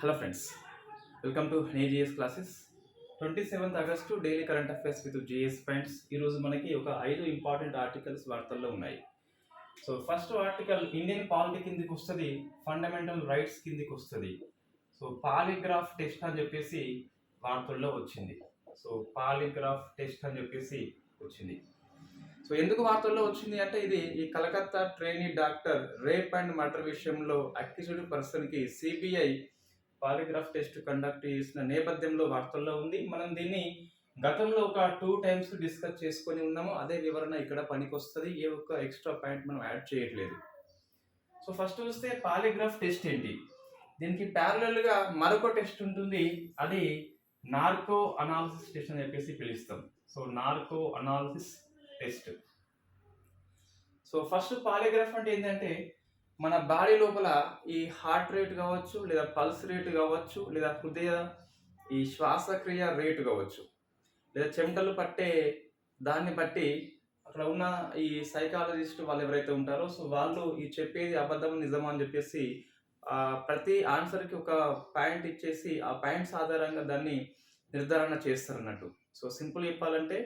Hello friends welcome to honey GS classes. Twenty seventh August daily current affairs with GS friends. ఈరోజు మనకి ఒక ఐదు important articles వార్తల్లో ఉన్నాయి. So first article Indian polity కిందికి వస్తుంది ఫండమెంటల్ రైట్స్ కిందికి వస్తుంది. సో పాలిగ్రాఫ్ టెస్ట్ అని చెప్పేసి వార్తల్లో వచ్చింది. సో పాలిగ్రాఫ్ టెస్ట్ అని చెప్పేసి వచ్చింది. సో ఎందుకు వార్తల్లో వచ్చింది అంటే ఇది ఈ Calcutta trainee doctor rape and murder విషయంలో అక్యూజ్డ్ పర్సన్కి సిబిఐ పాలిగ్రాఫ్ టెస్ట్ కండక్ట్ చేసిన నేపథ్యంలో వార్తల్లో ఉంది. మనం దీన్ని గతంలో ఒక టూ టైమ్స్ డిస్కస్ చేసుకొని ఉన్నాము. అదే వివరణ ఇక్కడ పనికొస్తుంది. ఏ ఒక్క ఎక్స్ట్రా పాయింట్ మనం యాడ్ చేయట్లేదు. సో ఫస్ట్ చూస్తే పాలిగ్రాఫ్ టెస్ట్ ఏంటి? దీనికి ప్యారలల్గా మరొక టెస్ట్ ఉంటుంది. అది నార్కో అనాలిసిస్ టెస్ట్ అని చెప్పేసి పిలుస్తాం. So narco analysis test. So first polygraph అంటే ఏంటంటే మన బాడీ లోపల ఈ హార్ట్ రేట్ కావచ్చు లేదా పల్స్ రేట్ కావచ్చు లేదా హృదయ ఈ శ్వాసక్రియ రేటు కావచ్చు లేదా చెమటలు పట్టే దాన్ని బట్టి అక్కడ ఉన్న ఈ సైకాలజిస్ట్ వాళ్ళు ఎవరైతే ఉంటారో సో వాళ్ళు ఈ చెప్పేది అబద్ధం నిజమా అని చెప్పేసి ప్రతి ఆన్సర్కి ఒక పాయింట్ ఇచ్చేసి ఆ పాయింట్స్ ఆధారంగా దాన్ని నిర్ధారణ చేస్తారు అన్నట్టు సో సింపుల్ చెప్పాలంటే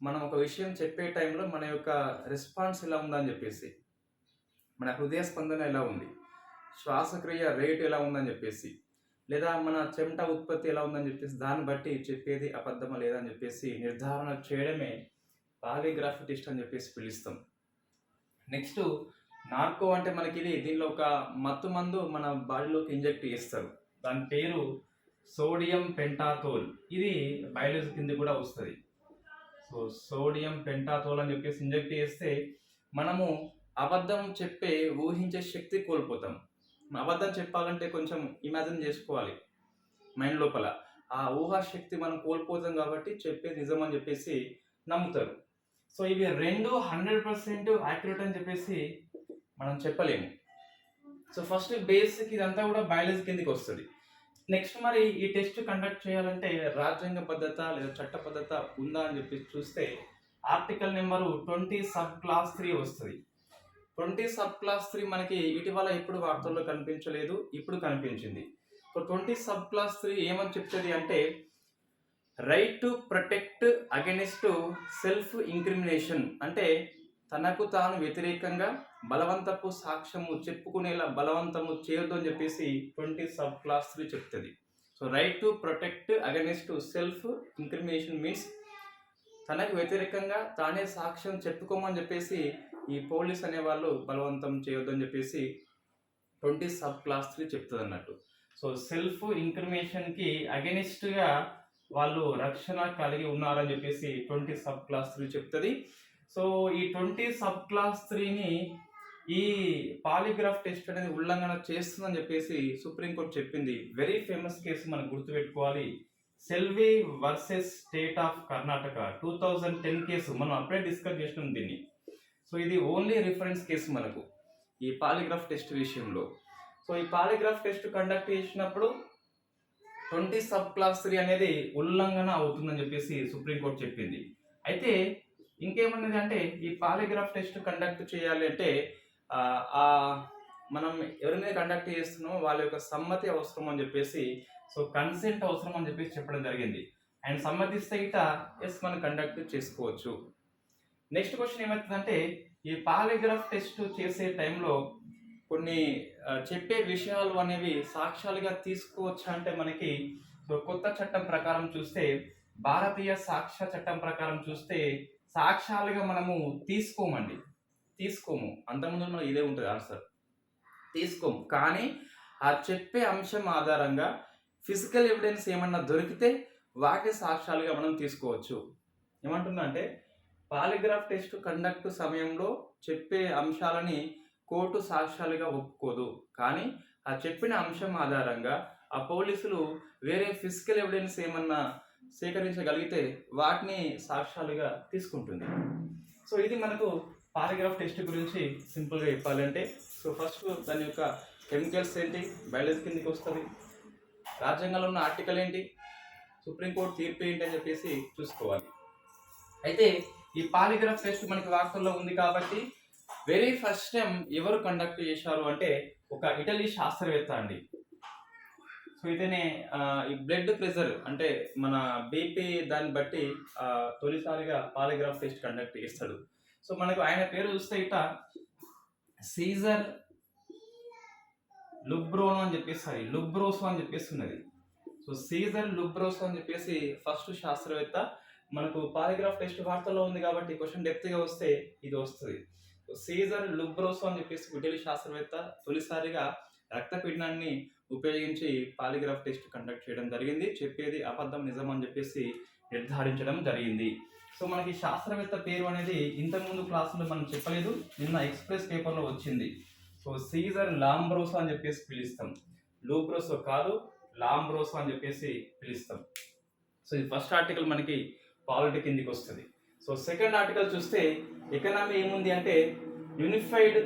మనం ఒక విషయం చెప్పే టైంలో మన యొక్క రెస్పాన్స్ ఎలా ఉందని చెప్పేసి. మన హృదయ స్పందన ఎలా ఉంది? శ్వాసక్రియ రేట్ ఎలా ఉందని చెప్పేసి లేదా మన చెమట ఉత్పత్తి ఎలా ఉందని చెప్పేసి దాన్ని బట్టి చెప్పేది అబద్ధమా లేదా అని చెప్పేసి నిర్ధారణ చేయడమే పాలిగ్రాఫ్ టెస్ట్ అని చెప్పేసి పిలుస్తాం. నెక్స్ట్ నార్కో అంటే మనకి ఇది దీనిలో ఒక మత్తు మందు మన బాడీలోకి ఇంజెక్ట్ చేస్తారు. దాని పేరు సోడియం పెంటాథోల్. ఇది బయాలజీ కింద కూడా వస్తుంది. సో సోడియం పెంటాథోల్ అని చెప్పేసి ఇంజెక్ట్ చేస్తే మనము అబద్ధం చెప్పే ఊహించే శక్తి కోల్పోతాం. అబద్ధం చెప్పాలంటే కొంచెం ఇమాజిన్ చేసుకోవాలి. మైండ్ లోపల. ఆ ఊహా శక్తి మనం కోల్పోతాం కాబట్టి చెప్పే నిజం అని చెప్పేసి నమ్ముతారు. సో ఇవి రెండు హండ్రెడ్ పర్సెంట్ యాక్యురేట్ అని చెప్పేసి మనం చెప్పలేము. సో ఫస్ట్ బేసిక్ ఇదంతా కూడా బయాలజీ కిందకి వస్తుంది. నెక్స్ట్ మరి ఈ టెస్ట్ కండక్ట్ చేయాలంటే రాజ్యాంగ పద్ధత లేదా చట్ట పద్ధత ఉందా అని చెప్పి చూస్తే article number twenty sub clause three వస్తుంది. ట్వంటీ సబ్ క్లాస్ త్రీ మనకి ఇటీవల ఎప్పుడు వార్తల్లో కనిపించలేదు ఇప్పుడు కనిపించింది. So twenty sub clause three ఏమని చెప్తుంది అంటే right to protect against self incrimination అంటే తనకు తాను వ్యతిరేకంగా బలవంతపు సాక్ష్యము చెప్పుకునేలా బలవంతము చేయొద్దు అని చెప్పేసి ట్వంటీ సబ్ క్లాస్ త్రీ చెప్తుంది. So right to protect against self incrimination means తనకు వ్యతిరేకంగా తానే సాక్ష్యం చెప్పుకోమని చెప్పేసి ఈ పోలీస్ అనే వాళ్ళు బలవంతం చేయొద్దు అని చెప్పేసి ట్వంటీ సబ్ క్లాస్ త్రీ చెప్తుంది అన్నట్టు సో సెల్ఫ్ ఇంక్రిమేషన్కి అగెనిస్ట్గా వాళ్ళు రక్షణ కలిగి ఉన్నారని చెప్పేసి ట్వంటీ సబ్ క్లాస్ త్రీ చెప్తుంది. సో ఈ ట్వంటీ సబ్ క్లాస్ త్రీని ఈ పాలిగ్రాఫ్ టెస్ట్ అనేది ఉల్లంఘన చేస్తుందని చెప్పేసి సుప్రీంకోర్టు చెప్పింది. వెరీ ఫేమస్ కేసు మనం గుర్తుపెట్టుకోవాలి. Selvi versus state of Karnataka two thousand ten case మనం అప్పుడే డిస్కస్ చేసినాం దీన్ని. సో ఇది ఓన్లీ రిఫరెన్స్ కేసు మనకు ఈ పాలిగ్రాఫ్ టెస్ట్ విషయంలో. సో ఈ పాలిగ్రాఫ్ టెస్ట్ కండక్ట్ చేసినప్పుడు ట్వంటీ సబ్ క్లాస్ త్రీ అనేది ఉల్లంఘన అవుతుందని చెప్పేసి సుప్రీంకోర్టు చెప్పింది. అయితే ఇంకేమన్నది అంటే ఈ పాలిగ్రాఫ్ టెస్ట్ కండక్ట్ చేయాలి అంటే ఆ, మనం ఎవరి కండక్ట్ చేస్తున్నామో వాళ్ళ యొక్క సమ్మతి అవసరం అని చెప్పేసి సో కన్సెంట్ అవసరం అని చెప్పేసి చెప్పడం జరిగింది. అండ్ సమ్మతిస్తే ఇట ఎస్ మనం కండక్ట్ చేసుకోవచ్చు. నెక్స్ట్ క్వశ్చన్ ఏమవుతుందంటే ఈ పాలిగ్రాఫ్ టెస్ట్ చేసే టైంలో కొన్ని చెప్పే విషయాలు అనేవి సాక్ష్యాలుగా తీసుకోవచ్చా అంటే మనకి కొత్త చట్టం ప్రకారం చూస్తే భారతీయ సాక్ష్య చట్టం ప్రకారం చూస్తే సాక్ష్యాలుగా మనము తీసుకోమండి. తీసుకోము. అంతకుముందు మనం ఇదే ఉంటుంది ఆన్సర్. తీసుకోము. కానీ ఆ చెప్పే అంశం ఆధారంగా ఫిజికల్ ఎవిడెన్స్ ఏమన్నా దొరికితే వాటి సాక్ష్యాలుగా మనం తీసుకోవచ్చు. ఏమంటున్నా అంటే పాలిగ్రాఫ్ టెస్ట్ కండక్ట్ సమయంలో చెప్పే అంశాలని కోర్టు సాక్ష్యాలుగా ఒప్పుకోదు. కానీ ఆ చెప్పిన అంశం ఆధారంగా ఆ పోలీసులు వేరే ఫిజికల్ ఎవిడెన్స్ ఏమన్నా సేకరించగలిగితే వాటిని సాక్ష్యాలుగా తీసుకుంటుంది. సో ఇది మనకు పాలిగ్రాఫ్ టెస్ట్ గురించి సింపుల్గా చెప్పాలంటే సో ఫస్ట్ దాని యొక్క కెమికల్స్ ఏంటి బయాలజీ కిందకి వస్తుంది రాజ్యాంగంలో ఉన్న ఆర్టికల్ ఏంటి సుప్రీంకోర్టు తీర్పు ఏంటి అని చెప్పేసి చూసుకోవాలి. అయితే ఈ పాలిగ్రాఫ్ టెస్ట్ మనకి వార్తల్లో ఉంది కాబట్టి వెరీ ఫస్ట్ టైం ఎవరు కండక్ట్ చేశారు అంటే ఒక ఇటలీ శాస్త్రవేత్త అండి. సో ఇతనే ఈ బ్లడ్ ప్రెషర్ అంటే మన బీపీ దాన్ని బట్టి తొలిసారిగా పాలిగ్రాఫ్ టెస్ట్ కండక్ట్ చేస్తాడు. సో మనకు ఆయన పేరు చూస్తే ఇట సీజర్ లుబ్రోనో అని చెప్పేసి సారీ లుబ్రోసో అని చెప్పేసి ఉన్నది సో సీజర్ లుబ్రోసో అని చెప్పేసి ఫస్ట్ శాస్త్రవేత్త మనకు పాలిగ్రాఫ్ టెస్ట్ వార్తల్లో ఉంది కాబట్టి క్వశ్చన్ డెప్త్గా వస్తే ఇది వస్తుంది. సీజర్ లుబ్రోసో అని చెప్పేసి ఇటలీ శాస్త్రవేత్త తొలిసారిగా రక్తపీడనాన్ని ఉపయోగించి పాలిగ్రాఫ్ టెస్ట్ కండక్ట్ చేయడం జరిగింది. చెప్పేది అబద్ధం నిజం అని చెప్పేసి నిర్ధారించడం జరిగింది. సో మనకి శాస్త్రవేత్త పేరు అనేది ఇంతకుముందు క్లాసులో మనం చెప్పలేదు. నిన్న ఎక్స్ప్రెస్ పేపర్లో వచ్చింది. సో సీజర్ లాంబ్రోసో అని చెప్పేసి పిలుస్తాం. లూబ్రోసో కాదు లాంబ్రోసో అని చెప్పేసి పిలుస్తాం. సో ఇది ఫస్ట్ ఆర్టికల్ మనకి పాలిటీ కిందికి వస్తుంది. సో సెకండ్ ఆర్టికల్ చూస్తే ఎకనామీ ఏముంది అంటే యూనిఫైడ్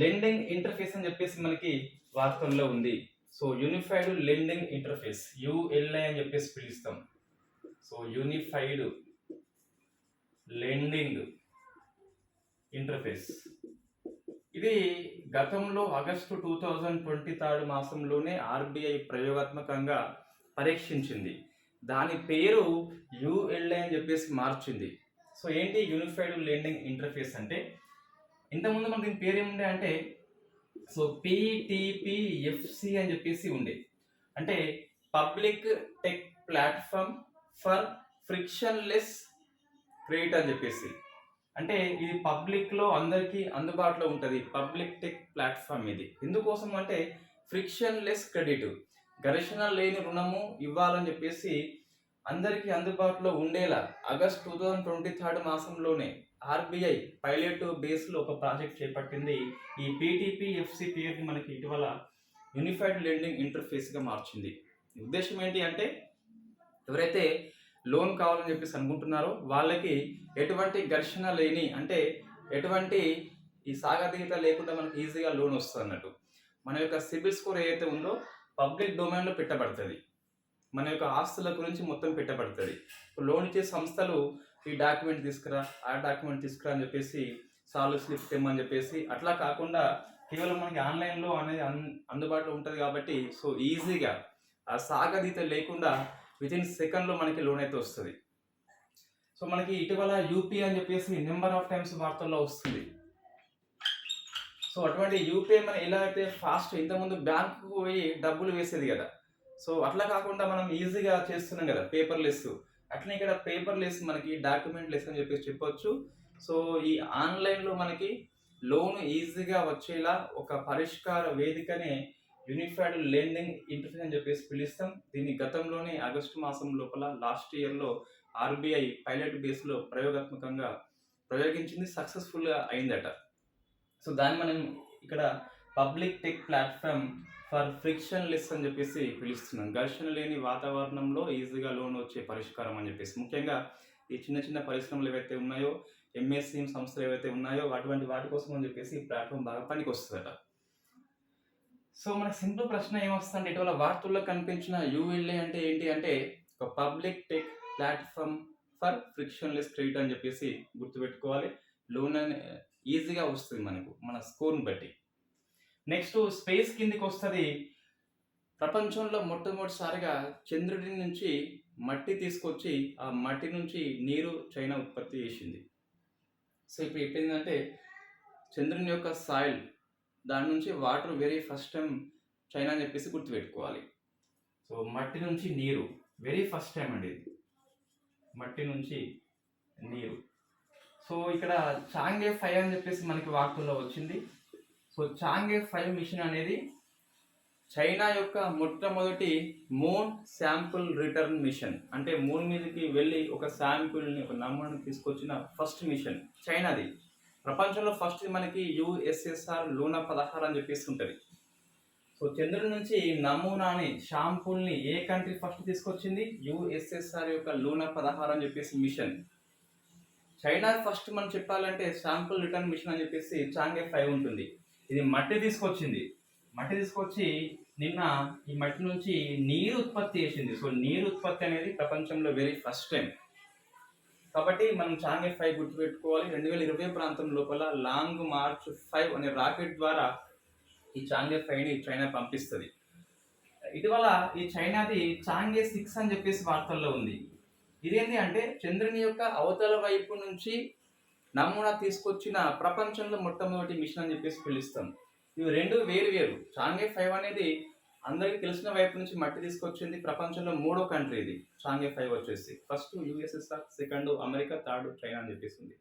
లెండింగ్ ఇంటర్ఫేస్ అని చెప్పేసి మనకి వార్తల్లో ఉంది. So unified lending interface ULI అని చెప్పేసి పిలుస్తాం. So unified lending interface. ఇది గతంలో August two thousand twenty third మాసంలోనే ఆర్బీఐ ప్రయోగాత్మకంగా పరీక్షించింది. దాని పేరు యుఎల్ఐ అని చెప్పేసి మార్చింది. సో ఏంటి యూనిఫైడ్ లెండింగ్ ఇంటర్ఫేస్ అంటే ఇంతకుముందు మనకి దీని పేరు ఏముండే అంటే సో పిటిపిఎఫ్సి అని చెప్పేసి ఉండే. అంటే public tech platform for frictionless credit అని చెప్పేసి. అంటే ఇది పబ్లిక్లో అందరికీ అందుబాటులో ఉంటుంది. పబ్లిక్ టెక్ ప్లాట్ఫామ్ ఇది. ఎందుకోసం అంటే ఫ్రిక్షన్లెస్ క్రెడిట్ ఘర్షణ లేని రుణము ఇవ్వాలని చెప్పేసి అందరికీ అందుబాటులో ఉండేలా August two thousand twenty third మాసంలోనే ఆర్బీఐ పైలట్ బేస్లో ఒక ప్రాజెక్ట్ చేపట్టింది. ఈ పీటీపీ ఎఫ్సి పేరుని మనకి ఇటీవల యూనిఫైడ్ లెండింగ్ ఇంటర్ఫేస్గా మార్చింది. ఉద్దేశం ఏంటి అంటే ఎవరైతే లోన్ కావాలని చెప్పేసి అనుకుంటున్నారో వాళ్ళకి ఎటువంటి ఘర్షణ లేని అంటే ఎటువంటి ఈ సాగతీయత లేకుండా మనకి ఈజీగా లోన్ వస్తుంది అన్నట్టు. మన యొక్క సిబిల్ స్కోర్ ఏదైతే ఉందో పబ్లిక్ డొమైన్లో పెట్టబడుతుంది. మన యొక్క ఆస్తుల గురించి మొత్తం పెట్టబడుతుంది. లోన్ ఇచ్చే సంస్థలు ఈ డాక్యుమెంట్ తీసుకురా ఆ డాక్యుమెంట్ తీసుకురా అని చెప్పేసి సాల్వ్ స్లిప్ తెమ్మని చెప్పేసి అట్లా కాకుండా కేవలం మనకి ఆన్లైన్లో అనేది అన్ అందుబాటులో ఉంటుంది కాబట్టి సో ఈజీగా ఆ సాగదీత లేకుండా విత్ ఇన్ సెకండ్లో మనకి లోన్ అయితే వస్తుంది. సో మనకి ఇటీవల యూపీ అని చెప్పేసి నెంబర్ ఆఫ్ టైమ్స్ వార్తల్లో వస్తుంది. సో అటువంటి యూపీఐ మనం ఎలా అయితే ఫాస్ట్ ఇంతకుముందు బ్యాంకుకు పోయి డబ్బులు వేసేది కదా. సో అట్లా కాకుండా మనం ఈజీగా చేస్తున్నాం కదా పేపర్ లెస్ అట్లనే ఇక్కడ పేపర్ లెస్ మనకి డాక్యుమెంట్ లెస్ అని చెప్పేసి చెప్పొచ్చు. సో ఈ ఆన్లైన్లో మనకి లోన్ ఈజీగా వచ్చేలా ఒక పరిష్కార వేదికనే యూనిఫైడ్ లెండింగ్ ఇంటర్ఫేస్ అని చెప్పేసి పిలుస్తాం. దీన్ని గతంలోనే ఆగస్టు మాసం లోపల లాస్ట్ ఇయర్లో ఆర్బీఐ పైలట్ బేస్లో ప్రయోగాత్మకంగా ప్రయోగించింది సక్సెస్ఫుల్గా అయిందట. సో దాన్ని మనం ఇక్కడ public tech platform for frictionless అని చెప్పేసి పిలుస్తున్నాం. ఘర్షణ లేని వాతావరణంలో ఈజీగా లోన్ వచ్చే పరిష్కారం అని చెప్పేసి. ముఖ్యంగా ఈ చిన్న చిన్న పరిశ్రమలు ఏవైతే ఉన్నాయో ఎంఎస్సీ సంస్థలు ఏవైతే ఉన్నాయో అటువంటి వాటి కోసం అని చెప్పేసి ఈ ప్లాట్ఫామ్ బాగా పనికి వస్తుందట సో మన సింపుల్ ప్రశ్న ఏమొస్తుందంటే ఇటీవల వార్తల్లో కనిపించిన యూఎల్ఏ అంటే ఏంటి అంటే ఒక public tech platform for frictionless credit అని చెప్పేసి గుర్తుపెట్టుకోవాలి. లోన్ అని ఈజీగా వస్తుంది మనకు మన స్కోర్ని బట్టి. నెక్స్ట్ స్పేస్ కిందికి వస్తుంది. ప్రపంచంలో మొట్టమొదటిసారిగా చంద్రుడి నుంచి మట్టి తీసుకొచ్చి ఆ మట్టి నుంచి నీరు చైనా ఉత్పత్తి చేసింది. సో ఇప్పుడు ఎప్పుడైందంటే చంద్రుని యొక్క సాయిల్ దాని నుంచి water very first time China అని చెప్పేసి గుర్తుపెట్టుకోవాలి. సో మట్టి నుంచి నీరు వెరీ ఫస్ట్ టైం అండి ఇది. మట్టి నుంచి నీరు. సో ఇక్కడ చాంగే ఫైవ్ అని చెప్పేసి మనకి వార్తల్లో వచ్చింది. సో చాంగే ఫైవ్ మిషన్ అనేది చైనా యొక్క మొట్టమొదటి మూన్ శాంపుల్ రిటర్న్ మిషన్. అంటే మూన్ మీదకి వెళ్ళి ఒక శాంపుల్ని ఒక నమూనాను తీసుకొచ్చిన ఫస్ట్ మిషన్ చైనాది. ప్రపంచంలో ఫస్ట్ మనకి యుఎస్ఎస్ఆర్ లూనా పదహారు అని చెప్పేసి ఉంటుంది. సో చంద్రుడి నుంచి నమూనాని షాంపూల్ని ఏ కంట్రీ ఫస్ట్ తీసుకొచ్చింది? యుఎస్ఎస్ఆర్ యొక్క లూనా పదహారు అని చెప్పేసి మిషన్. చైనా ఫస్ట్ మనం చెప్పాలంటే శాంపుల్ రిటర్న్ మిషన్ అని చెప్పేసి చాంగే ఫైవ్ ఉంటుంది. ఇది మట్టి తీసుకొచ్చింది. మట్టి తీసుకొచ్చి నిన్న ఈ మట్టి నుంచి నీరు ఉత్పత్తి చేసింది. సో నీరు ఉత్పత్తి అనేది ప్రపంచంలో వెరీ ఫస్ట్ టైం కాబట్టి మనం చాంగే ఫైవ్ గుర్తుపెట్టుకోవాలి. రెండు వేల ఇరవై ప్రాంతం లోపల లాంగ్ మార్చ్ ఫైవ్ అనే రాకెట్ ద్వారా ఈ చాంగే ఫైవ్ని చైనా పంపిస్తుంది. ఇటీవల ఈ చైనాది చాంగే సిక్స్ అని చెప్పేసి వార్తల్లో ఉంది. ఇదేంటి అంటే చంద్రుని యొక్క అవతల వైపు నుంచి నమూనా తీసుకొచ్చిన ప్రపంచంలో మొట్టమొదటి మిషన్ అని చెప్పేసి పిలుస్తాం. ఇవి రెండు వేరు వేరు. చాంగే ఫైవ్ అనేది అందరికీ తెలిసిన వైపు నుంచి మట్టి తీసుకొచ్చింది ప్రపంచంలో మూడో కంట్రీ ఇది. చాంగే ఫైవ్ వచ్చేసి. First USSR second America third China అని చెప్పేసింది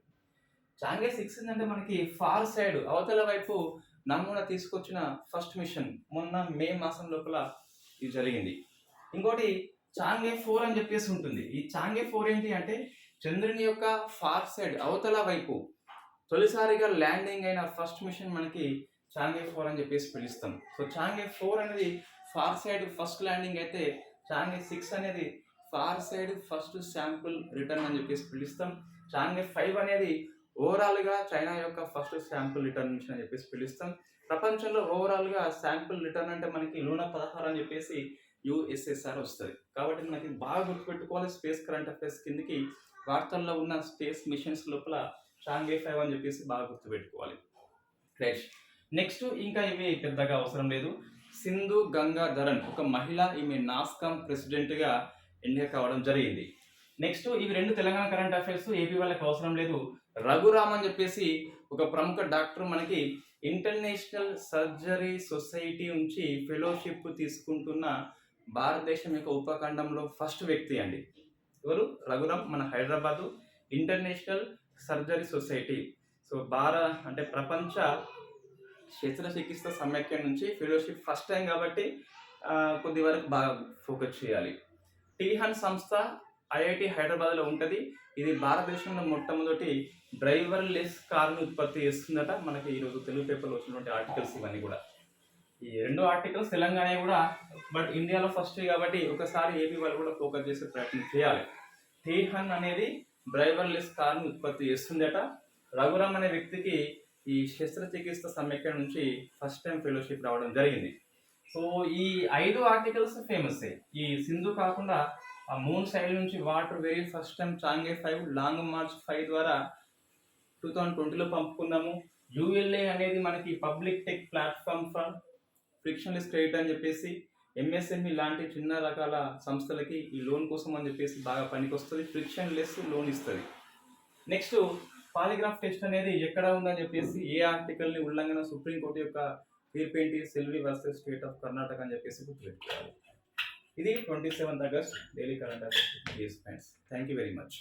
చాంగే సిక్స్ అంటే మనకి ఫార్ సైడ్ అవతల వైపు నమూనా తీసుకొచ్చిన ఫస్ట్ మిషన్ మొన్న మే మాసం లోపల ఇది జరిగింది. ఇంకోటి చాంగే ఫోర్ అని చెప్పేసి ఉంటుంది. ఈ చాంగే ఫోర్ ఏంటి అంటే చంద్రుని యొక్క ఫార్ సైడ్ అవతల వైపు తొలిసారిగా ల్యాండింగ్ అయిన ఫస్ట్ మిషన్ మనకి చాంగే ఫోర్ అని చెప్పేసి పిలుస్తాం. సో చాంగే ఫోర్ అనేది ఫార్ సైడ్ ఫస్ట్ ల్యాండింగ్ అయితే చాంగే సిక్స్ అనేది far side first sample return అని చెప్పేసి పిలుస్తాం. చాంగే ఫైవ్ అనేది ఓవరాల్గా చైనా యొక్క ఫస్ట్ శాంపుల్ రిటర్న్ మిషన్ అని చెప్పేసి పిలుస్తాం. ప్రపంచంలో ఓవరాల్గా శాంపుల్ రిటర్న్ అంటే మనకి లూనా పదహారు అని చెప్పేసి యుఎస్ఎస్ఆర్ వస్తుంది. కాబట్టి మనకి బాగా గుర్తుపెట్టుకోవాలి స్పేస్ కరెంట్ అఫైర్స్ కిందకి వార్తల్లో ఉన్న స్పేస్ మిషన్స్ లోపల షాంగే ఫైవ్ అని చెప్పేసి బాగా గుర్తుపెట్టుకోవాలి. రైట్ నెక్స్ట్ ఇంకా ఇవి పెద్దగా అవసరం లేదు. సింధు గంగాధరన్ ఒక మహిళ ఈమె నాస్కామ్ ప్రెసిడెంట్గా ఎన్నిక కావడం జరిగింది. నెక్స్ట్ ఇవి రెండు తెలంగాణ కరెంట్ అఫైర్స్ ఏపీ వాళ్ళకి అవసరం లేదు. రఘురామ్ అని చెప్పేసి ఒక ప్రముఖ డాక్టర్ మనకి ఇంటర్నేషనల్ సర్జరీ సొసైటీ నుంచి ఫెలోషిప్ తీసుకుంటున్న భారతదేశం యొక్క ఉపఖండంలో ఫస్ట్ వ్యక్తి అండి. ఎవరు? రఘురామ్ మన Hyderabad international surgery society. So భార అంటే ప్రపంచ శస్త్రచికిత్స సమైక్యం నుంచి ఫెలోషిప్ ఫస్ట్ టైం కాబట్టి కొద్ది వరకు బాగా ఫోకస్ చేయాలి. టీహన్ సంస్థ ఐఐటి హైదరాబాద్లో ఉంటుంది. ఇది భారతదేశంలో మొట్టమొదటి డ్రైవర్ లెస్ కార్ను ఉత్పత్తి చేస్తుందట. మనకి ఈరోజు తెలుగు పేపర్లో వచ్చినటువంటి ఆర్టికల్స్ ఇవన్నీ కూడా. ఈ రెండు ఆర్టికల్స్ తెలంగాణ కూడా బట్ ఇండియాలో ఫస్ట్ కాబట్టి ఒకసారి ఏపీ వాళ్ళు కూడా ఫోకస్ చేసే ప్రయత్నం చేయాలి. టీహన్ అనేది డ్రైవర్లెస్ కార్ని కార్ను ఉత్పత్తి చేస్తుందట. రఘురామ్ అనే వ్యక్తికి ఈ శస్త్రచికిత్స సమ్మెక్క నుంచి ఫస్ట్ టైం ఫెలోషిప్ రావడం జరిగింది. సో ఈ ఐదు ఆర్టికల్స్ ఫేమస్ ఈ సింధు కాకుండా ఆ మూన్ సైడ్ నుంచి water very first time Chang'e five long march five ద్వారా టూ థౌజండ్ ట్వంటీలో పంపుకున్నాము. యూఎల్ఏ అనేది మనకి public tech platform for frictionless credit అని చెప్పేసి ఎంఎస్ఎంఈ లాంటి చిన్న రకాల సంస్థలకి ఈ లోన్ కోసం అని చెప్పేసి బాగా పనికొస్తుంది. ఫ్రిక్షన్ లెస్ లోన్ ఇస్తుంది. నెక్స్ట్ పాలిగ్రాఫ్ టెస్ట్ అనేది ఎక్కడ ఉందని చెప్పేసి ఏ ఆర్టికల్ని ఉల్లంఘన సుప్రీంకోర్టు యొక్క తీర్పు ఏంటి? Selvi versus state of Karnataka అని చెప్పేసి గుర్తుపెట్టుకోవాలి. ఇది twenty seventh August daily current affairs. Thank you very much